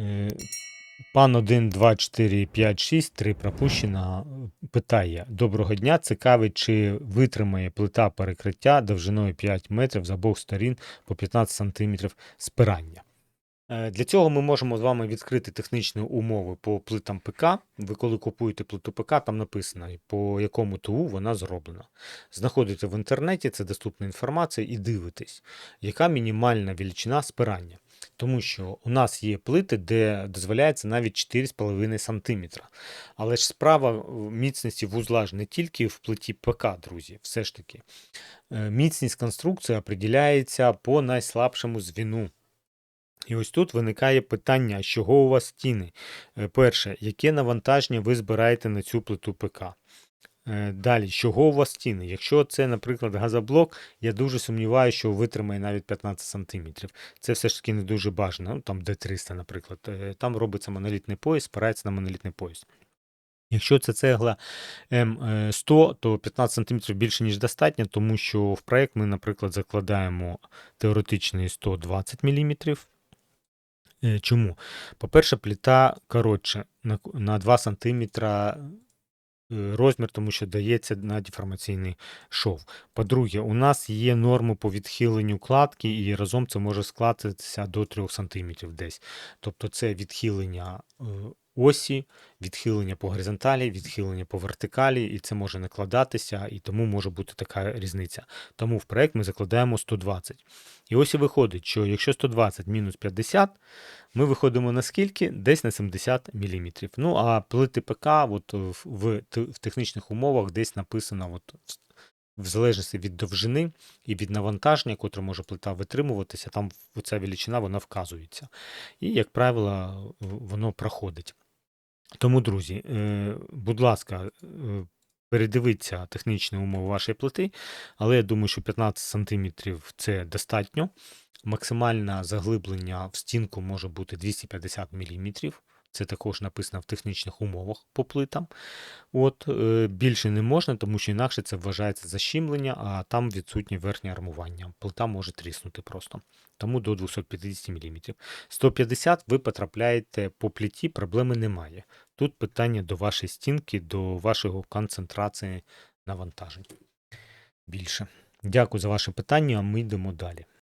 Е, Пан 1, 2, 4, 5, 6, 3 пропущена. Питає: Доброго дня, цікавить, чи витримає плита перекриття довжиною 5 метрів з обох сторін по 15 см спирання. Е, Для цього ми можемо з вами відкрити технічні умови по плитам ПК. Ви коли купуєте плиту ПК, там написано, по якому ТУ вона зроблена. Знаходите в інтернеті, це доступна інформація, і дивитесь, яка мінімальна величина спирання. Тому що у нас є плити, де дозволяється навіть 4,5 см. Але ж справа міцності вузла ж не тільки в плиті ПК, друзі, все ж таки. Е, Міцність конструкції определяється по найслабшому звіну. І ось тут виникає питання, з чого у вас стіни. Е, Перше, яке навантаження ви збираєте на цю плиту ПК? Е, Далі, з чого у вас стіни? Якщо це, наприклад, газоблок, я дуже сумніваюся, що витримає навіть 15 см. Це все ж таки не дуже бажано. Ну, там D300, наприклад. Е, Там робиться монолітний пояс, спирається на монолітний пояс. Якщо це цегла М100, то 15 см більше, ніж достатньо, тому що в проект ми, наприклад, закладаємо теоретичний 120 мм. Е, Чому? По-перше, пліта коротше на, на 2 см розмір, тому що дається на деформаційний шов. По-друге, у нас є норми по відхиленню кладки, і разом це може складатися до 3 см десь. Тобто це відхилення е, осі, відхилення по горизонталі, відхилення по вертикалі, і це може накладатися, і тому може бути така різниця. Тому в проект ми закладаємо 120. І ось і виходить, що якщо 120 мінус 50, ми виходимо на скільки? Десь на 70 мм. Ну, а плити ПК от в, в, технічних умовах десь написано от, в- залежності від довжини і від навантаження, котре може плита витримуватися, там ця величина вона вказується. І, як правило, воно проходить. Тому, друзі, е, будь ласка, е, передивіться технічні умови вашої плити, але я думаю, що 15 см це достатньо. Максимальне заглиблення в стінку може бути 250 мм. Це також написано в технічних умовах по плитам. От, е, більше не можна, тому що інакше це вважається защімлення, а там відсутнє верхнє армування. Плита може тріснути просто. Тому до 250 мм. 150 ви потрапляєте по плиті, проблеми немає. Тут питання до вашої стінки, до вашого концентрації навантажень. Більше. Дякую за ваше питання, а ми йдемо далі.